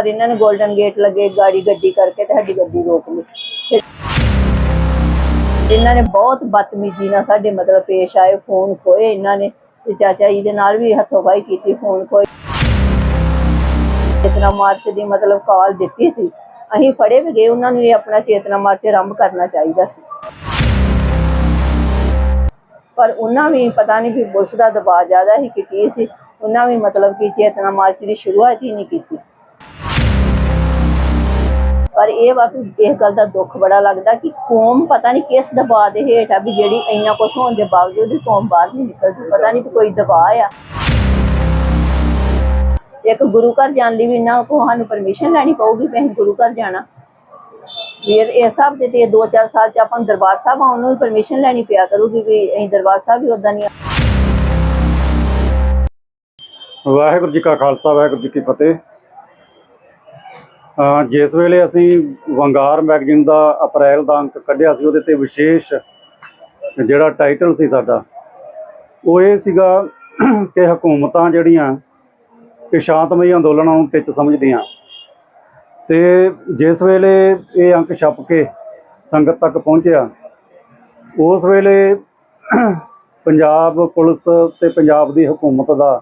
ਪਰ ਇਹਨਾਂ ਨੇ 골ਡਨ ਗੇਟ ਲੱਗੇ, ਗਾੜੀ ਗੱਡੀ ਕਰਕੇ ਤੇ ਸਾਡੀ ਗੱਡੀ ਰੋਕ ਲਈ। ਇਹਨਾਂ ਨੇ ਬਹੁਤ ਬਦਤਮੀਜ਼ੀ ਨਾਲ ਸਾਡੇ ਮਤਲਬ ਪੇਸ਼ ਆਏ ਫੋਨ ਖੋਏ ਇਹਨਾਂ ਨੇ ਤੇ ਚਾਚਾ ਜੀ ਦੇ ਨਾਲ ਵੀ ਹੱਥੋਂ ਪਾਈ ਕੀਤੀ ਫੋਨ ਖੋਏ। ਚੇਤਨਾ ਮਾਰਚ ਦੀ ਮਤਲਬ ਕਾਲ ਦਿੱਤੀ ਸੀ। ਅਸੀਂ ਫੜੇ ਵੀ ਗਏ, ਉਹਨਾਂ ਨੂੰ ਇਹ ਆਪਣਾ ਚੇਤਨਾ ਮਾਰਚ ਆਰੰਭ ਕਰਨਾ ਚਾਹੀਦਾ ਸੀ। ਪਰ ਉਹਨਾਂ ਵੀ ਪਤਾ ਨਹੀਂ ਕਿ ਪੁਲਿਸ ਦਾ ਦਬਾਅ ਜ਼ਿਆਦਾ ਸੀ ਕਿ ਕੀ ਸੀ। ਉਹਨਾਂ ਵੀ ਮਤਲਬ ਕਿ ਚੇਤਨਾ ਮਾਰਚ ਦੀ ਸ਼ੁਰੂਆਤ ਹੀ ਨਹੀਂ ਕੀਤੀ। ਪਰ ਇਹ ਵਾ ਕਿ ਇਸ ਗੱਲ ਦਾ ਦੁੱਖ ਬੜਾ ਲੱਗਦਾ ਕਿ ਕੌਮ ਪਤਾ ਨਹੀਂ ਕਿਸ ਦਬਾਅ ਦੇ ਹੇਠ ਆ ਵੀ ਜਿਹੜੀ ਇੰਨਾ ਕੁਝ ਹੋਣ ਦੇ ਬਾਵਜੂਦ ਵੀ ਕੌਮ ਬਾਹਰ ਨਹੀਂ ਨਿਕਲਦੀ ਪਤਾ ਨਹੀਂ ਕਿ ਕੋਈ ਦਬਾਅ ਆ। ਇੱਕ ਗੁਰੂ ਘਰ ਜਾਣ ਲਈ ਵੀ ਨਾ ਕੋ ਸਾਨੂੰ ਪਰਮਿਸ਼ਨ ਲੈਣੀ ਪਊਗੀ ਅਸੀਂ ਗੁਰੂ ਘਰ ਜਾਣਾ। ਵੀ ਇਹ ਇਹ ਸਭ ਦੇ ਤੇ 2-4 ਸਾਲ ਚ ਆਪਾਂ ਦਰਬਾਰ ਸਾਹਿਬ ਆਉਣ ਨੂੰ ਪਰਮਿਸ਼ਨ ਲੈਣੀ ਪਿਆ ਕਰੂਗੀ ਵੀ ਅਸੀਂ ਦਰਬਾਰ ਸਾਹਿਬ ਵੀ ਉਦਾਂ ਨਹੀਂ ਵਾਹਿਗੁਰੂ ਜੀ ਕਾ ਖਾਲਸਾ ਵਾਹਿਗੁਰੂ ਜੀ ਕੀ ਫਤਿਹ। ਜਿਸ ਵੇਲੇ ਅਸੀਂ ਵੰਗਾਰ ਮੈਗਜ਼ੀਨ ਦਾ ਅਪ੍ਰੈਲ ਦਾ ਅੰਕ ਕੱਢਿਆ ਸੀ, ਉਹਦੇ ਤੇ ਵਿਸ਼ੇਸ਼ ਜਿਹੜਾ ਟਾਈਟਲ ਸੀ ਸਾਡਾ, ਉਹ ਇਹ ਸੀਗਾ ਕਿ ਹਕੂਮਤਾਂ ਜਿਹੜੀਆਂ ਕਿ ਸ਼ਾਂਤਮਈ ਅੰਦੋਲਨਾਂ ਨੂੰ ਟਿੱਚ ਸਮਝਦੀਆਂ। ਤੇ ਜਿਸ ਵੇਲੇ ਇਹ ਅੰਕ ਛਪ ਕੇ ਸੰਗਤ ਤੱਕ ਪਹੁੰਚਿਆ, ਉਸ ਵੇਲੇ ਪੰਜਾਬ ਪੁਲਿਸ ਤੇ ਪੰਜਾਬ ਦੀ ਹਕੂਮਤ ਦਾ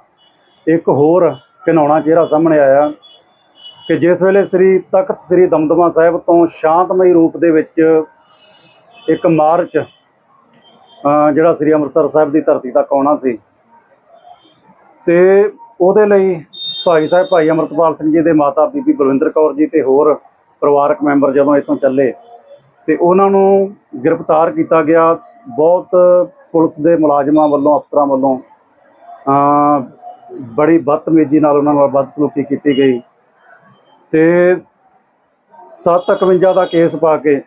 ਇੱਕ ਹੋਰ ਘਿਨਾਉਣਾ ਚਿਹਰਾ ਸਾਹਮਣੇ ਆਇਆ। ਕਿ ਜਿਸ ਵੇਲੇ ਸ੍ਰੀ ਤਖਤ ਸ੍ਰੀ ਦਮਦਮਾ ਸਾਹਿਬ ਤੋਂ ਸ਼ਾਂਤਮਈ ਰੂਪ ਦੇ ਵਿੱਚ ਇੱਕ ਮਾਰਚ ਜਿਹੜਾ ਸ੍ਰੀ ਅੰਮ੍ਰਿਤਸਰ ਸਾਹਿਬ ਦੀ ਧਰਤੀ ਤੱਕ ਆਉਣਾ ਸੀ, ਤੇ ਉਹਦੇ ਲਈ ਭਾਈ ਸਾਹਿਬ, ਭਾਈ ਅਮਰਤਪਾਲ ਸਿੰਘ ਜੀ ਦੇ ਮਾਤਾ ਬੀਬੀ ਬਲਵਿੰਦਰ ਕੌਰ ਜੀ ਤੇ ਹੋਰ ਪਰਿਵਾਰਕ ਮੈਂਬਰ ਜਦੋਂ ਇੱਥੋਂ ਚੱਲੇ, ਤੇ ਉਹਨਾਂ ਨੂੰ ਗ੍ਰਿਫਤਾਰ ਕੀਤਾ ਗਿਆ। ਬਹੁਤ ਪੁਲਿਸ ਦੇ ਮੁਲਾਜ਼ਮਾਂ ਵੱਲੋਂ, ਅਫਸਰਾਂ ਵੱਲੋਂ ਬੜੀ ਬਦਤਮੀਜ਼ੀ ਨਾਲ ਉਹਨਾਂ ਨਾਲ ਬਦਸਲੂਕੀ ਕੀਤੀ ਗਈ। ਤੇ 751 ਦਾ ਕੇਸ ਪਾ ਕੇ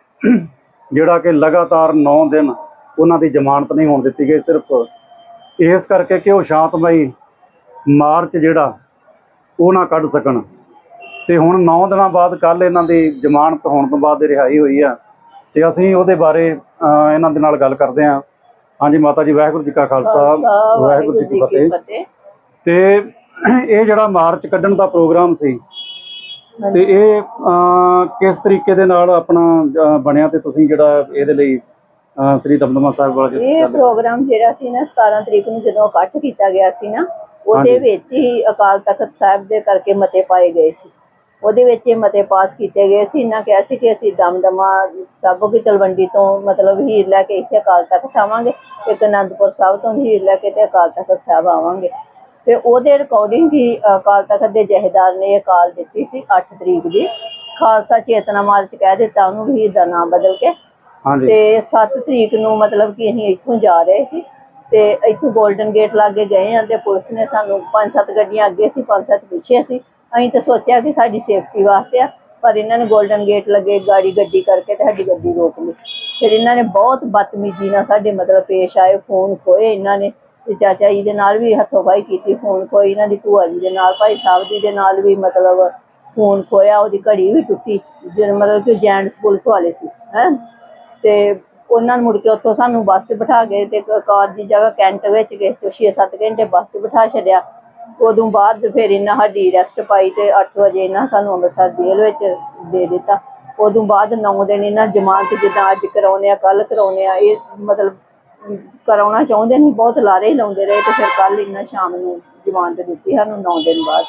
ਜਿਹੜਾ ਕਿ ਲਗਾਤਾਰ 9 ਦਿਨ ਉਹਨਾਂ ਦੀ ਜ਼ਮਾਨਤ ਨਹੀਂ ਹੋਣ ਦਿੱਤੀ ਗਈ ਸਿਰਫ ਇਸ ਕਰਕੇ ਕਿ ਉਹ ਸ਼ਾਂਤਮਈ ਮਾਰਚ ਜਿਹੜਾ ਉਹ ਨਾ ਕੱਢ ਸਕਣ। ਤੇ ਹੁਣ 9 ਦਿਨਾਂ ਬਾਅਦ ਕੱਲ ਇਹਨਾਂ ਦੀ ਜ਼ਮਾਨਤ ਹੋਣ ਤੋਂ ਬਾਅਦ ਰਿਹਾਈ ਹੋਈ ਆ ਤੇ ਅਸੀਂ ਉਹਦੇ ਬਾਰੇ ਇਹਨਾਂ ਦੇ ਨਾਲ ਗੱਲ ਕਰਦੇ ਹਾਂ। ਹਾਂਜੀ ਮਾਤਾ ਜੀ ਵਾਹਿਗੁਰੂ ਜੀ ਕਾ ਖਾਲਸਾ ਵਾਹਿਗੁਰੂ ਜੀ ਕੀ ਫਤਿਹ। ਤੇ ਇਹ ਜਿਹੜਾ ਮਾਰਚ ਕੱਢਣ ਦਾ ਪ੍ਰੋਗਰਾਮ ਸੀ ਤੇ ਇਹ ਕਿਸ ਤਰੀਕੇ ਦੇ ਨਾਲ ਆਪਣਾ ਬਣਿਆ ਤੇ ਤੁਸੀਂ ਜਿਹੜਾ ਇਹਦੇ ਲਈ ਸ੍ਰੀ ਦਮਦਮਾ ਸਾਹਿਬ ਵਾਲਾ ਇਹ ਪ੍ਰੋਗਰਾਮ ਜਿਹੜਾ ਸੀ ਨਾ 17 ਤਰੀਕ ਨੂੰ ਜਦੋਂ ਇਕੱਠ ਕੀਤਾ ਗਿਆ ਸੀ ਨਾ ਉਹਦੇ। ਵਿੱਚ ਹੀ ਅਕਾਲ ਤਖਤ ਸਾਹਿਬ ਦੇ ਕਰਕੇ ਮਤੇ ਪਾਏ ਗਏ ਸੀ। ਉਹਦੇ ਵਿੱਚ ਇਹ ਮਤੇ ਪਾਸ ਕੀਤੇ ਗਏ ਸੀ। ਇਹਨਾਂ ਕਿਹਾ ਸੀ ਕਿ ਅਸੀਂ ਦਮਦਮਾ ਸਾਬੋ ਕੀ ਤਲਵੰਡੀ ਤੋਂ ਮਤਲਬ ਹੀਰ ਲੈ ਕੇ ਇੱਥੇ ਅਕਾਲ ਤਖਤ ਆਵਾਂਗੇ ਇੱਕ ਅਨੰਦਪੁਰ ਸਾਹਿਬ ਤੋਂ ਹੀਰ ਲੈ ਕੇ ਤੇ ਅਕਾਲ ਤਖਤ ਸਾਹਿਬ ਆਵਾਂਗੇ। ਤੇ ਉਹਦੇ ਰਿਕਾਰਡਿੰਗ ਹੀ ਅਕਾਲ ਤਖਤ ਦੇ ਜਹੇਦਾਰ ਨੇ ਇਹ ਕਾਲ ਦਿੱਤੀ ਸੀ 8 ਤਰੀਕ ਦੀ। ਖਾਲਸਾ ਚੇਤਨਾ ਮਾਰਚ ਕਹਿ ਦਿੱਤਾ ਉਹਨੂੰ ਹੀਰ ਦਾ ਨਾਮ ਬਦਲ ਕੇ। ਤੇ 7 ਤਰੀਕ ਨੂੰ ਮਤਲਬ ਕਿ ਅਸੀਂ ਇੱਥੋਂ ਜਾ ਰਹੇ ਸੀ ਤੇ ਇੱਥੋਂ 골ਡਨ ਗੇਟ ਲਾਗੇ ਗਏ ਆ ਤੇ ਪੁਲਿਸ ਨੇ ਸਾਨੂੰ ਪੰਜ ਸੱਤ ਗੱਡੀਆਂ ਅੱਗੇ ਸੀ ਪੰਜ ਸੱਤ ਪਿੱਛੇ ਸੀ। ਅਸੀਂ ਤਾਂ ਸੋਚਿਆ ਕਿ ਸਾਡੀ ਸੇਫਟੀ ਵਾਸਤੇ ਆ ਪਰ ਇਹਨਾਂ ਨੇ 골ਡਨ ਗੇਟ ਲੱਗੇ ਗਾੜੀ ਗੱਡੀ ਕਰਕੇ ਤੇ ਸਾਡੀ ਗੱਡੀ ਰੋਕ ਲਈ। ਫਿਰ ਇਹਨਾਂ ਨੇ ਬਹੁਤ ਬਦਤਮੀਜ਼ੀ ਨਾਲ ਸਾਡੇ ਮਤਲਬ ਪੇਸ਼ ਆਏ ਫੋਨ ਖੋਏ ਇਹਨਾਂ ਨੇ। ਤੇ ਚਾਚਾ ਜੀ ਦੇ ਨਾਲ ਵੀ ਹੱਥੋਂ ਪਾਈ ਕੀਤੀ ਫੋਨ ਖੋਏ ਇਹਨਾਂ ਦੀ ਭੂਆ ਜੀ ਦੇ ਨਾਲ, ਭਾਈ ਸਾਹਿਬ ਜੀ ਦੇ ਨਾਲ ਵੀ ਮਤਲਬ ਫੋਨ ਖੋਇਆ, ਉਹਦੀ ਘੜੀ ਵੀ ਟੁੱਟੀ ਜਿਹਨ ਮਤਲਬ ਕਿ ਜੈਂਟਸ ਪੁਲਿਸ ਵਾਲੇ ਸੀ, ਹੈ। ਤੇ ਉਹਨਾਂ ਨੂੰ ਮੁੜ ਕੇ ਉੱਥੋਂ ਸਾਨੂੰ ਬੱਸ 'ਚ ਬਿਠਾ ਗਏ ਤੇ ਕਾਰ ਦੀ ਜਗ੍ਹਾ ਕੈਂਟ ਵਿੱਚ ਗਏ ਤੋਂ 6-7 ਘੰਟੇ ਬੱਸ 'ਚ ਬਿਠਾ ਛੱਡਿਆ। ਉਦੋਂ ਬਾਅਦ ਫਿਰ ਇਹਨਾਂ ਸਾਡੀ ਰੈਸਟ ਪਾਈ ਤੇ 8 ਵਜੇ ਇਹਨਾਂ ਸਾਨੂੰ ਅੰਮ੍ਰਿਤਸਰ ਜੇਲ੍ਹ ਵਿੱਚ ਦੇ ਦਿੱਤਾ। ਉਦੋਂ ਬਾਅਦ 9 ਦਿਨ ਇਹਨਾਂ ਜ਼ਮਾਨਤ ਜਿੱਦਾਂ ਅੱਜ ਕਰਾਉਣੇ ਆ ਕੱਲ ਕਰਾਉਣੇ ਆ, ਇਹ ਮਤਲਬ ਕਰਾਉਣਾ ਚਾਹੁੰਦੇ ਨਹੀਂ ਬਹੁਤ ਲਾਰੇ ਹੀ ਲਾਉਂਦੇ ਰਹੇ ਤੇ ਫਿਰ ਕੱਲ ਇਹਨਾਂ ਸ਼ਾਮ ਨੂੰ ਜ਼ਮਾਨਤ ਦਿੱਤੀ ਸਾਨੂੰ 9 ਦਿਨ ਬਾਅਦ।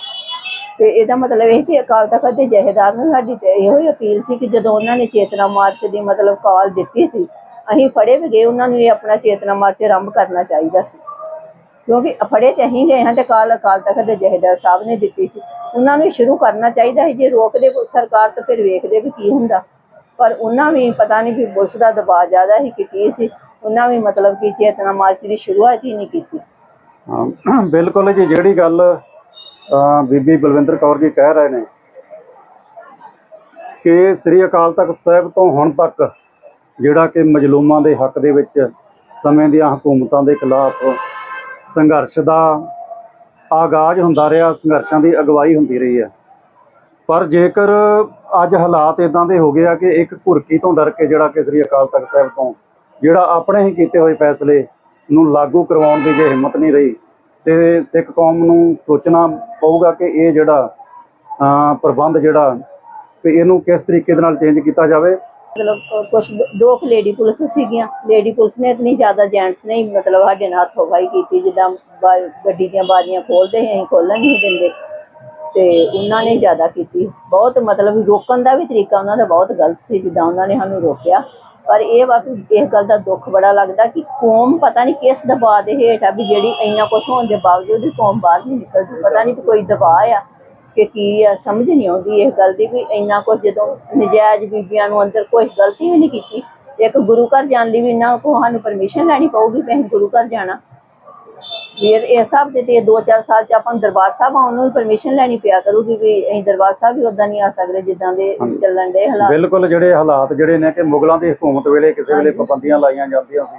ਤੇ ਇਹਦਾ ਮਤਲਬ ਇਹ ਕਿ ਅਕਾਲ ਤਖਤ ਦੇ ਜਹੇਦਾਰ ਨੂੰ ਸਾਡੀ ਤੇ ਇਹੋ ਹੀ ਅਪੀਲ ਸੀ ਕਿ ਜਦੋਂ ਉਹਨਾਂ ਨੇ ਚੇਤਨਾ ਮਾਰਚ ਦੀ ਮਤਲਬ ਕਾਲ ਦਿੱਤੀ ਸੀ, ਅਸੀਂ ਫੜੇ ਵੀ ਗਏ, ਉਹਨਾਂ ਨੂੰ ਇਹ ਆਪਣਾ ਚੇਤਨਾ ਮਾਰਚ ਆਰੰਭ ਕਰਨਾ ਚਾਹੀਦਾ ਸੀ। ਕਿਉਂਕਿ ਫੜੇ ਤੇ ਅਸੀਂ ਗਏ ਹਾਂ ਤੇ ਕਾਲ ਅਕਾਲ ਤਖਤ ਦੇ ਜਹੇਦਾਰ ਸਾਹਿਬ ਨੇ ਦਿੱਤੀ ਸੀ। ਉਹਨਾਂ ਨੂੰ ਸ਼ੁਰੂ ਕਰਨਾ ਚਾਹੀਦਾ ਸੀ, ਜੇ ਰੋਕਦੇ ਸਰਕਾਰ ਤਾਂ ਫਿਰ ਵੇਖਦੇ ਵੀ ਕੀ ਹੁੰਦਾ। ਪਰ ਉਹਨਾਂ ਵੀ ਪਤਾ ਨਹੀਂ ਵੀ ਪੁਲਿਸ ਦਾ ਦਬਾਅ ਜ਼ਿਆਦਾ ਸੀ ਕਿ ਕੀ ਸੀ। ਉਹਨਾਂ ਵੀ ਮਤਲਬ ਕਿ ਚੇਤਨਾ ਮਾਰਚ ਦੀ ਸ਼ੁਰੂਆਤ ਹੀ ਨਹੀਂ ਕੀਤੀ। ਹਾਂ, ਬਿਲਕੁਲ ਜੀ ਜਿਹੜੀ ਗੱਲ ਅਹ, ਬੀਬੀ ਬਲਵਿੰਦਰ ਕੌਰ ਜੀ ਕਹਿ ਰਹੇ ਨੇ ਕਿ ਸ੍ਰੀ ਅਕਾਲ ਤਖਤ ਸਾਹਿਬ ਤੋਂ ਹੁਣ ਤੱਕ ਜਿਹੜਾ ਕਿ ਮਜਲੂਮਾਂ ਦੇ ਹੱਕ ਦੇ ਵਿੱਚ ਸਮੇਂ ਦੀਆਂ ਹਕੂਮਤਾਂ ਦੇ ਖਿਲਾਫ ਸੰਘਰਸ਼ ਦਾ ਆਗਾਜ਼ ਹੁੰਦਾ ਰਿਹਾ ਸੰਘਰਸ਼ਾਂ ਦੀ ਅਗਵਾਈ ਹੁੰਦੀ ਰਹੀ ਹੈ। ਪਰ ਜੇਕਰ ਅੱਜ ਹਾਲਾਤ ਇਦਾਂ ਦੇ ਹੋ ਗਏ ਆ ਕਿ ਇੱਕ ਘੁਰਕੀ ਤੋਂ ਡਰ ਕੇ ਜਿਹੜਾ ਕਿ ਸ੍ਰੀ ਅਕਾਲ ਤਖਤ ਸਾਹਿਬ ਤੋਂ ਜਿਹੜਾ ਆਪਣੇ ਹੀ ਕੀਤੇ ਹੋਏ ਫੈਸਲੇ ਨੂੰ ਲਾਗੂ ਕਰਵਾਉਣ ਦੀ ਜੇ ਹਿੰਮਤ ਨਹੀਂ ਰਹੀ, ਤੇ ਸਿੱਖ ਕੌਮ ਨੂੰ ਸੋਚਣਾ ਪਊਗਾ ਕਿ ਇਹ ਜਿਹੜਾ ਪ੍ਰਬੰਧ ਜਿਹੜਾ, ਵੀ ਇਹਨੂੰ ਕਿਸ ਤਰੀਕੇ ਦੇ ਨਾਲ ਚੇਂਜ ਕੀਤਾ ਜਾਵੇ। ਮਤਲਬ ਕੁਝ ਦੋ ਲੇਡੀ ਪੁਲਿਸ ਸੀਗੀਆਂ। ਲੇਡੀ ਪੁਲਿਸ ਨੇ ਇਤਨੀ ਜ਼ਿਆਦਾ ਜੈਂਟਸ ਨੇ, ਮਤਲਬ ਸਾਡੇ ਨਾਲ ਹੱਥੋਂ-ਪਾਈ ਕੀਤੀ, ਜਿੱਦਾਂ ਗੱਡੀ ਦੀਆਂ ਬਾਰੀਆਂ ਖੋਲਦੇ ਸੀ, ਅਸੀਂ ਖੋਲਣ ਨਹੀਂ ਦਿੰਦੇ। ਤੇ ਉਹਨਾਂ ਨੇ ਜ਼ਿਆਦਾ ਕੀਤੀ। ਬਹੁਤ ਮਤਲਬ ਰੋਕਣ ਦਾ ਵੀ ਤਰੀਕਾ, ਉਹਨਾਂ ਦਾ ਬਹੁਤ ਗਲਤ ਸੀ, ਜਿੱਦਾਂ ਉਹਨਾਂ ਨੇ ਸਾਨੂੰ ਰੋਕਿਆ। ਪਰ ਇਹ ਵਾ ਕਿ ਇਸ ਗੱਲ ਦਾ ਦੁੱਖ ਬੜਾ ਲੱਗਦਾ ਕਿ ਕੌਮ ਪਤਾ ਨਹੀਂ ਕਿਸ ਦਬਾਅ ਦੇ ਹੇਠ ਆ ਵੀ ਜਿਹੜੀ ਇੰਨਾ ਕੁਝ ਹੋਣ ਦੇ ਬਾਵਜੂਦ ਕੌਮ ਬਾਹਰ ਨਹੀਂ ਨਿਕਲਦੀ। ਪਤਾ ਨਹੀਂ ਕਿ ਕੋਈ ਦਬਾਅ ਆ ਕਿ ਕੀ ਆ ਸਮਝ ਨਹੀਂ ਆਉਂਦੀ ਇਸ ਗੱਲ ਦੀ ਵੀ ਇੰਨਾ ਕੁਝ ਜਦੋਂ ਨਜਾਇਜ਼ ਬੀਬੀਆਂ ਨੂੰ ਅੰਦਰ ਕੋਈ ਗਲਤੀ ਵੀ ਨਹੀਂ ਕੀਤੀ ਇੱਕ ਗੁਰੂ ਘਰ ਜਾਣ ਲਈ ਵੀ ਇਹਨਾਂ ਕੋ ਸਾਨੂੰ ਪਰਮਿਸ਼ਨ ਲੈਣੀ ਪਊਗੀ ਅਸੀਂ ਗੁਰੂ ਘਰ ਜਾਣਾ। ਵੀ ਇਹ ਇਹ ਸਭ ਦੇ ਤੇ 2-4 ਸਾਲ ਚ ਆਪਾਂ ਦਰਬਾਰ ਸਾਹਿਬ ਆਉਣ ਨੂੰ ਪਰਮਿਸ਼ਨ ਲੈਣੀ ਪਿਆ ਕਰੂਗੀ ਵੀ ਅਸੀਂ ਦਰਬਾਰ ਸਾਹਿਬ ਵੀ ਉਦਾਂ ਨਹੀਂ ਆ ਸਕਦੇ ਜਿੱਦਾਂ ਦੇ। ਚੱਲਣ ਦੇ ਹਾਲਾਤ ਬਿਲਕੁਲ ਜਿਹੜੇ ਹਾਲਾਤ ਜਿਹੜੇ ਨੇ ਕਿ ਮੁਗਲਾਂ ਦੀ ਹਕੂਮਤ ਵੇਲੇ ਕਿਸੇ ਵੇਲੇ ਪਾਬੰਦੀਆਂ ਲਾਈਆਂ ਜਾਂਦੀਆਂ ਸੀ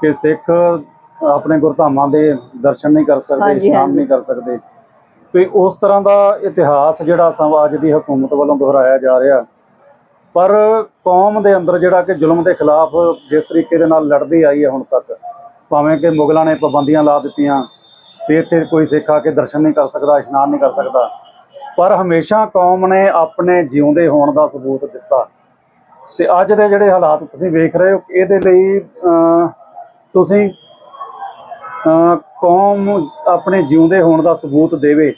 ਕਿ ਸਿੱਖ ਆਪਣੇ ਗੁਰਧਾਮਾਂ ਦੇ ਦਰਸ਼ਨ ਨਹੀਂ ਕਰ ਸਕਦੇ ਇਸ਼ਨਾਨ। ਨਹੀਂ ਕਰ ਸਕਦੇ ਵੀ ਉਸ ਤਰ੍ਹਾਂ ਦਾ ਇਤਿਹਾਸ ਜਿਹੜਾ ਸਮਾਜ ਦੀ ਹਕੂਮਤ ਵੱਲੋਂ ਦੁਹਰਾਇਆ ਜਾ ਰਿਹਾ ਪਰ ਕੌਮ ਦੇ ਅੰਦਰ ਜਿਹੜਾ ਕਿ ਜ਼ੁਲਮ ਦੇ ਖਿਲਾਫ ਜਿਸ ਤਰੀਕੇ ਦੇ ਨਾਲ ਲੜਦੀ ਆਈ ਹੈ ਹੁਣ ਤੱਕ ਭਾਵੇਂ ਕਿ ਮੁਗਲਾਂ ਨੇ ਪਾਬੰਦੀਆਂ ਲਾ ਦਿੱਤੀਆਂ ਵੀ ਇੱਥੇ ਕੋਈ ਸਿੱਖ ਆ ਕੇ ਦਰਸ਼ਨ ਨਹੀਂ ਕਰ ਸਕਦਾ, ਇਸ਼ਨਾਨ ਨਹੀਂ ਕਰ ਸਕਦਾ। ਪਰ ਹਮੇਸ਼ਾ ਕੌਮ ਨੇ ਆਪਣੇ ਜਿਉਂਦੇ ਹੋਣ ਦਾ ਸਬੂਤ ਦਿੱਤਾ। ਤੇ ਅੱਜ ਦੇ ਜਿਹੜੇ ਹਾਲਾਤ ਤੁਸੀਂ ਵੇਖ ਰਹੇ ਹੋ, ਇਹਦੇ ਲਈ ਤੁਸੀਂ ਕੌਮ ਆਪਣੇ ਜਿਉਂਦੇ ਹੋਣ ਦਾ ਸਬੂਤ ਦੇਵੇ।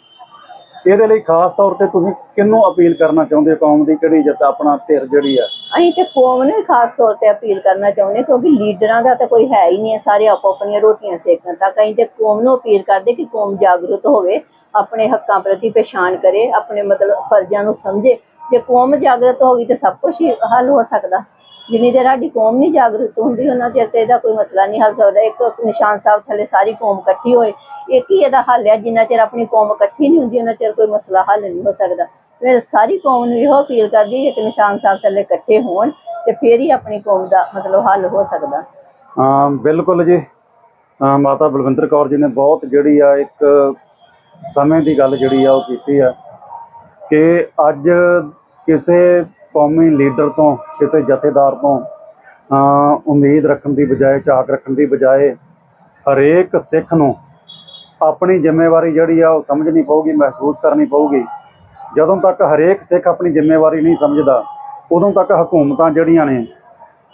ਇਹਦੇ ਲਈ ਖਾਸ ਤੌਰ ਤੇ ਤੁਸੀਂ ਕਿਹਨੂੰ ਅਪੀਲ ਕਰਨਾ ਚਾਹੁੰਦੇ ਹੋ? ਕੌਮ ਦੀ ਕਿਹੜੀ ਜਿੱਤ, ਆਪਣਾ ਧਿਰ ਜਿਹੜੀ ਆ? ਅਸੀਂ ਤੇ ਕੌਮ ਨੂੰ ਖਾਸ ਤੌਰ ਤੇ ਅਪੀਲ ਕਰਨਾ ਚਾਹੁੰਦੇ ਕਿਉਂਕਿ ਲੀਡਰਾਂ ਦਾ ਤਾਂ ਕੋਈ ਹੈ ਹੀ ਨਹੀਂ ਸਾਰੇ ਆਪੋ ਆਪਣੀਆਂ ਰੋਟੀਆਂ ਸੇਕਣ ਤੱਕ। ਅਸੀਂ ਤੇ ਕੌਮ ਨੂੰ ਅਪੀਲ ਕਰਦੇ ਕਿ ਕੌਮ ਜਾਗਰੂਕ ਹੋਵੇ, ਆਪਣੇ ਹੱਕਾਂ ਪ੍ਰਤੀ ਪਛਾਣ ਕਰੇ, ਆਪਣੇ ਮਤਲਬ ਫਰਜ਼ਾਂ ਨੂੰ ਸਮਝੇ। ਜੇ ਕੌਮ ਜਾਗਰੂਕ ਹੋ ਗਈ ਤੇ ਸਭ ਕੁਝ ਹੱਲ ਹੋ ਸਕਦਾ। ਜਿੰਨੀ ਦੇਰ ਸਾਡੀ ਕੌਮ ਨਹੀਂ ਜਾਗਰੂਕ ਹੁੰਦੀ, ਉਹਨਾਂ ਚਿਰ ਤੇ ਇਹਦਾ ਕੋਈ ਮਸਲਾ ਨਹੀਂ ਹੱਲ ਸਕਦਾ। ਇੱਕ ਨਿਸ਼ਾਨ ਸਾਹਿਬ ਥੱਲੇ ਸਾਰੀ ਕੌਮ ਇਕੱਠੀ ਹੋਏ। ਇੱਕ ਹੀ ਇਹਦਾ ਹੱਲ ਹੈ? ਜਿੰਨਾ ਚਿਰ ਆਪਣੀ ਕੌਮ ਇਕੱਠੀ ਨਹੀਂ ਹੁੰਦੀ, ਉਹਨਾਂ ਚਿਰ ਕੋਈ ਮਸਲਾ ਹੱਲ ਨਹੀਂ ਹੋ ਸਕਦਾ। ਮੈਂ ਸਾਰੀ ਕੌਮ ਨੂੰ ਇਹੋ ਅਪੀਲ ਕਰਦੀ ਕਿ ਨਿਸ਼ਾਨ ਸਾਹਿਬ ਥੱਲੇ ਇਕੱਠੇ ਹੋਣ ਤੇ ਫੇਰ ਹੀ ਆਪਣੀ ਕੌਮ ਦਾ ਮਤਲਬ ਹੱਲ ਹੋ ਸਕਦਾ। ਹਾਂ ਬਿਲਕੁਲ ਜੀ। ਮਾਤਾ ਬਲਵਿੰਦਰ ਕੌਰ ਜੀ ਨੇ ਬਹੁਤ ਜਿਹੜੀ ਆ ਇੱਕ ਸਮੇਂ ਦੀ ਗੱਲ ਜਿਹੜੀ ਆ ਉਹ ਕੀਤੀ ਆ ਕਿ ਅੱਜ ਕਿਸੇ ਕੌਮੀ ਲੀਡਰ ਤੋਂ, ਕਿਸੇ ਜਥੇਦਾਰ ਤੋਂ ਉਮੀਦ ਰੱਖਣ ਦੀ ਬਜਾਏ ਝਾਕ ਰੱਖਣ ਦੀ ਬਜਾਏ ਹਰੇਕ ਸਿੱਖ ਨੂੰ ਆਪਣੀ ਜ਼ਿੰਮੇਵਾਰੀ ਜਿਹੜੀ ਆ ਉਹ ਸਮਝਣੀ ਪਊਗੀ, ਮਹਿਸੂਸ ਕਰਨੀ ਪਊਗੀ। ਜਦੋਂ ਤੱਕ ਹਰੇਕ ਸਿੱਖ ਆਪਣੀ ਜ਼ਿੰਮੇਵਾਰੀ ਨਹੀਂ ਸਮਝਦਾ, ਉਦੋਂ ਤੱਕ ਹਕੂਮਤਾਂ ਜਿਹੜੀਆਂ ਨੇ,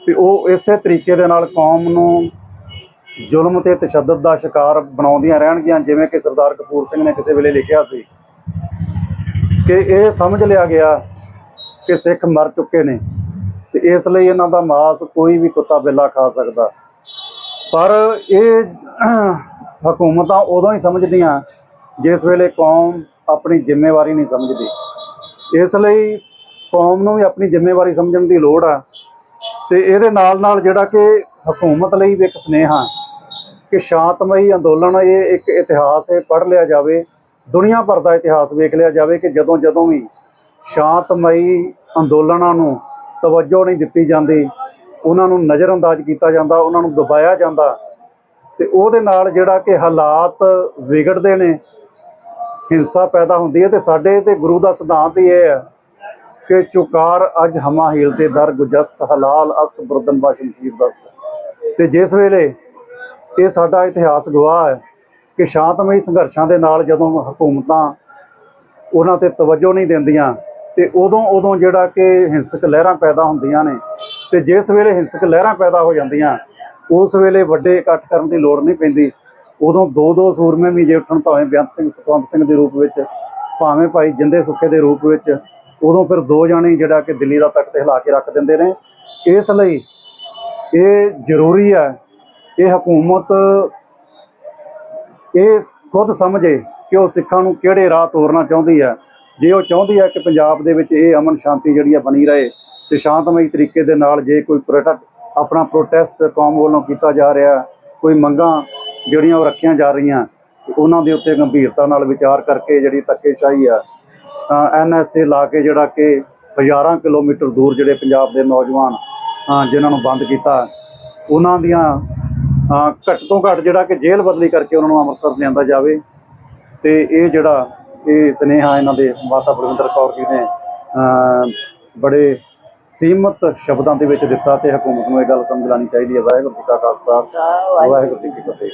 ਤੇ ਉਹ ਇਸੇ ਤਰੀਕੇ ਦੇ ਨਾਲ ਕੌਮ ਨੂੰ ਜ਼ੁਲਮ ਤੇ ਤਸ਼ੱਦਦ ਦਾ ਸ਼ਿਕਾਰ ਬਣਾਉਂਦੀਆਂ ਰਹਿਣਗੀਆਂ, ਜਿਵੇਂ ਕਿ ਸਰਦਾਰ ਕਪੂਰ ਸਿੰਘ ਨੇ ਕਿਸੇ ਵੇਲੇ ਲਿਖਿਆ ਸੀ ਕਿ ਇਹ ਸਮਝ ਲਿਆ ਗਿਆ ਕਿ ਸਿੱਖ ਮਰ ਚੁੱਕੇ ਨੇ ਤੇ ਇਸ ਲਈ ਇਹਨਾਂ ਦਾ ਮਾਸ ਕੋਈ ਵੀ ਕੁੱਤਾ ਬਿੱਲਾ ਖਾ ਸਕਦਾ। ਪਰ ਇਹ ਹਕੂਮਤਾਂ ਉਦੋਂ ਹੀ ਸਮਝਦੀਆਂ ਜਿਸ ਵੇਲੇ ਕੌਮ ਆਪਣੀ ਜ਼ਿੰਮੇਵਾਰੀ ਨਹੀਂ ਸਮਝਦੀ। ਇਸ ਲਈ ਕੌਮ ਨੂੰ ਵੀ ਆਪਣੀ ਜ਼ਿੰਮੇਵਾਰੀ ਸਮਝਣ ਦੀ ਲੋੜ ਆ ਤੇ ਇਹਦੇ ਨਾਲ ਨਾਲ ਜਿਹੜਾ ਕਿ ਹਕੂਮਤ ਲਈ ਵੀ ਇੱਕ ਸੁਨੇਹਾ ਕਿ ਸ਼ਾਂਤਮਈ ਅੰਦੋਲਨ ਇਹ ਇੱਕ ਇਤਿਹਾਸ ਹੈ, ਪੜ੍ਹ ਲਿਆ ਜਾਵੇ, ਦੁਨੀਆ ਭਰ ਦਾ ਇਤਿਹਾਸ ਵੇਖ ਲਿਆ ਜਾਵੇ ਕਿ ਜਦੋਂ ਜਦੋਂ ਵੀ ਸ਼ਾਂਤਮਈ ਅੰਦੋਲਨਾਂ ਨੂੰ ਤਵੱਜੋ ਨਹੀਂ ਦਿੱਤੀ ਜਾਂਦੀ, ਉਹਨਾਂ ਨੂੰ ਨਜ਼ਰਅੰਦਾਜ਼ ਕੀਤਾ ਜਾਂਦਾ, ਉਹਨਾਂ ਨੂੰ ਦਬਾਇਆ ਜਾਂਦਾ ਤੇ ਉਹਦੇ ਨਾਲ ਜਿਹੜਾ ਕਿ ਹਾਲਾਤ ਵਿਗੜਦੇ ਨੇ, ਹਿੰਸਾ ਪੈਦਾ ਹੁੰਦੀ ਹੈ ਤੇ ਸਾਡੇ ਤੇ ਗੁਰੂ ਦਾ ਸਿਧਾਂਤ ਹੀ ਇਹ ਹੈ ਕਿ ਚੁਕਾਰ ਅੱਜ ਹਮਾ ਹੀਲ ਤੇ ਦਰ ਗੁਜਸਤ, ਹਲਾਲ ਅਸਤ ਬਰਦਨ ਬਾ ਸ਼ਮਸ਼ੀਰ ਦਸਤ। ਤੇ ਜਿਸ ਵੇਲੇ ਇਹ ਸਾਡਾ ਇਤਿਹਾਸ ਗਵਾਹ ਹੈ ਕਿ ਸ਼ਾਂਤਮਈ ਸੰਘਰਸ਼ਾਂ ਦੇ ਨਾਲ ਜਦੋਂ ਹਕੂਮਤਾਂ ਉਹਨਾਂ ਤੇ ਤਵੱਜੋ ਨਹੀਂ ਦਿੰਦੀਆਂ ਤੇ ਉਦੋਂ ਉਦੋਂ ਜਿਹੜਾ ਕਿ ਹਿੰਸਕ ਲਹਿਰਾਂ ਪੈਦਾ ਹੁੰਦੀਆਂ ਨੇ ਤੇ ਜਿਸ ਵੇਲੇ ਹਿੰਸਕ ਲਹਿਰਾਂ ਪੈਦਾ ਹੋ ਜਾਂਦੀਆਂ, ਉਸ ਵੇਲੇ ਵੱਡੇ ਇਕੱਠ ਕਰਨ ਦੀ ਲੋੜ ਨਹੀਂ ਪੈਂਦੀ। ਉਦੋਂ ਦੋ ਦੋ ਸੂਰਮੇ ਵੀ ਜੇ ਉੱਠਣ ਭਾਵੇਂ ਬੇਅੰਤ ਸਿੰਘ, ਸਤਵੰਤ ਸਿੰਘ ਦੇ ਰੂਪ ਵਿੱਚ, ਭਾਵੇਂ ਭਾਈ ਜਿੰਦੇ ਸੁੱਕੇ ਦੇ ਰੂਪ ਵਿੱਚ, ਉਦੋਂ ਫਿਰ ਦੋ ਜਾਣੇ ਜਿਹੜਾ ਕਿ ਦਿੱਲੀ ਦਾ ਤਖਤ ਹਿਲਾ ਕੇ ਰੱਖ ਦਿੰਦੇ ਨੇ। ਇਸ ਲਈ ਇਹ ਜ਼ਰੂਰੀ ਹੈ, ਇਹ ਹਕੂਮਤ ਇਹ ਖੁਦ ਸਮਝੇ ਕਿ ਉਹ ਸਿੱਖਾਂ ਨੂੰ ਕਿਹੜੇ ਰਾਹ ਤੋਰਨਾ ਚਾਹੁੰਦੀ ਹੈ। ਜੇ ਉਹ ਚਾਹੁੰਦੀ ਹੈ ਕਿ ਪੰਜਾਬ ਦੇ ਵਿੱਚ ਇਹ ਅਮਨ ਸ਼ਾਂਤੀ ਜਿਹੜੀ ਆ ਬਣੀ ਰਹੇ ਤੇ ਸ਼ਾਂਤਮਈ ਤਰੀਕੇ ਦੇ ਨਾਲ ਜੇ ਕੋਈ ਪ੍ਰੋਟੈਕਟ ਆਪਣਾ ਪ੍ਰੋਟੈਸਟ ਕੌਮ ਵੱਲੋਂ ਕੀਤਾ ਜਾ ਰਿਹਾ, ਕੋਈ ਮੰਗਾਂ ਜਿਹੜੀਆਂ ਉਹ ਰੱਖੀਆਂ ਜਾ ਰਹੀਆਂ ਉਹਨਾਂ ਦੇ ਉੱਤੇ ਗੰਭੀਰਤਾ ਨਾਲ ਵਿਚਾਰ ਕਰਕੇ ਜਿਹੜੀ ਧੱਕੇਸ਼ਾਹੀ ਆ ਐਨਐਸਏ ਲਾ ਕੇ ਜਿਹੜਾ ਕਿ ਹਜ਼ਾਰਾਂ ਕਿਲੋਮੀਟਰ ਦੂਰ ਜਿਹੜੇ ਪੰਜਾਬ ਦੇ ਨੌਜਵਾਨ ਜਿਨ੍ਹਾਂ ਨੂੰ ਬੰਦ ਕੀਤਾ, ਉਹਨਾਂ ਦੀਆਂ ਘੱਟ ਤੋਂ ਘੱਟ ਜਿਹੜਾ ਕਿ ਜੇਲ੍ਹ ਬਦਲੀ ਕਰਕੇ ਉਹਨਾਂ ਨੂੰ ਅੰਮ੍ਰਿਤਸਰ ਲਿਆਂਦਾ ਜਾਵੇ, ਤੇ ਇਹ ਜਿਹੜਾ ਇਹ ਸੁਨੇਹਾ ਇਹਨਾਂ ਦੇ ਮਾਤਾ ਬਲਵਿੰਦਰ ਕੌਰ ਜੀ ਨੇ, ਅਹ, ਬੜੇ ਸੀਮਤ ਸ਼ਬਦਾਂ ਦੇ ਵਿੱਚ ਦਿੱਤਾ ਤੇ ਹਕੂਮਤ ਨੂੰ ਇਹ ਗੱਲ ਸਮਝ ਲੈਣੀ ਚਾਹੀਦੀ ਹੈ। ਵਾਹਿਗੁਰੂ ਜੀ ਕਾ ਖਾਲਸਾ, ਵਾਹਿਗੁਰੂ ਜੀ ਕੀ ਫਤਿਹ।